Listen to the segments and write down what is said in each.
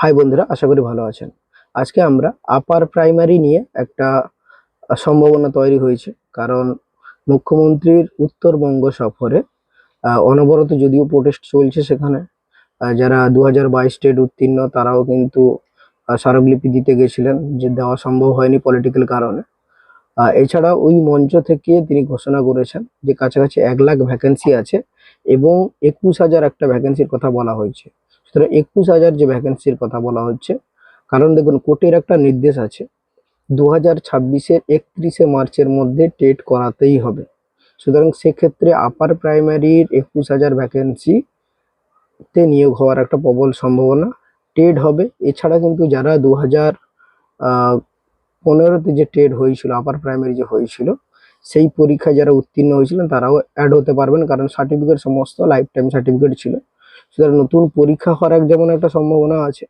High বন্ধুরা, আশা করি ভালো আছেন। আজকে আমরা আপার প্রাইমারি নিয়ে একটা সম্ভাবনা তৈরি হয়েছে, কারণ মুখ্যমন্ত্রীর উত্তরবঙ্গ সফরে অনবরত যদিও প্রোটেস্ট চলছে সেখানে যারা দু হাজার বাইশ স্টেট উত্তীর্ণ তারাও কিন্তু স্মারকলিপি দিতে গেছিলেন, যে দেওয়া সম্ভব হয়নি পলিটিক্যাল কারণে। এছাড়া ওই মঞ্চ থেকে তিনি ঘোষণা করেছেন যে কাছাকাছি এক লাখ ভ্যাকেন্সি আছে এবং একুশ হাজার একটা ভ্যাকেন্সির কথা বলা হয়েছে। সুতরাং একুশ হাজার যে ভ্যাকেন্সির কথা বলা হচ্ছে, কারণ দেখুন কোর্টের একটা নির্দেশ আছে দু হাজার ছাব্বিশের একত্রিশে মার্চের মধ্যে টেট করাতেই হবে। সুতরাং সেক্ষেত্রে আপার প্রাইমারির একুশ হাজার ভ্যাকেন্সিতে নিয়োগ হওয়ার একটা প্রবল সম্ভাবনা। টেট হবে, এছাড়া কিন্তু যারা দু হাজার পনেরোতে যে টেট হয়েছিল আপার প্রাইমারি যে হয়েছিল, সেই পরীক্ষায় যারা উত্তীর্ণ হয়েছিলেন, তারাও অ্যাড হতে পারবেন, কারণ সার্টিফিকেট সমস্ত লাইফ টাইম সার্টিফিকেট ছিল। সুতরাং নতুন পরীক্ষা হওয়ার এক যেমন একটা সম্ভাবনা আছে,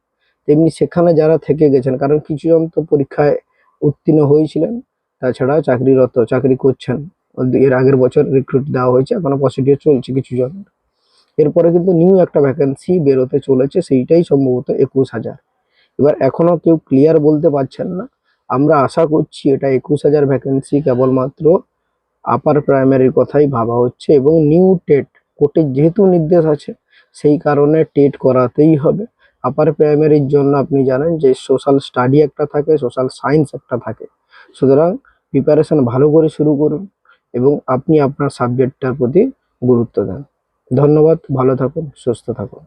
তেমনি সেখানে যারা থেকে গেছেন, কারণ কিছুজন তো পরীক্ষায় উত্তীর্ণ হয়েছিলেন তাছাড়া চাকরিরত, চাকরি করছেন এর আগের বছর রিক্রুট দেওয়া হয়েছে, এখনও পজিটিভ চলছে কিছু জন। এরপরে কিন্তু নিউ একটা ভ্যাকেন্সি বেরোতে চলেছে, সেইটাই সম্ভবত একুশ হাজার। এবার এখনও কেউ ক্লিয়ার বলতে পারছেন না, আমরা আশা করছি এটা একুশ হাজার ভ্যাকেন্সি কেবলমাত্র আপার প্রাইমারির কথাই ভাবা হচ্ছে এবং নিউ টেট কোর্টের যেহেতু নির্দেশ আছে সেই কারণে টেট করাতেই হবে। আপার প্রাইমারির জন্য আপনি জানেন যে সোশ্যাল স্টাডি একটা থাকে সোশ্যাল সায়েন্স একটা থাকে। সুতরাং প্রিপারেশন ভালো করে শুরু করুন এবং আপনি আপনার সাবজেক্টটার প্রতি গুরুত্ব দেন। ধন্যবাদ, ভালো থাকুন, সুস্থ থাকুন।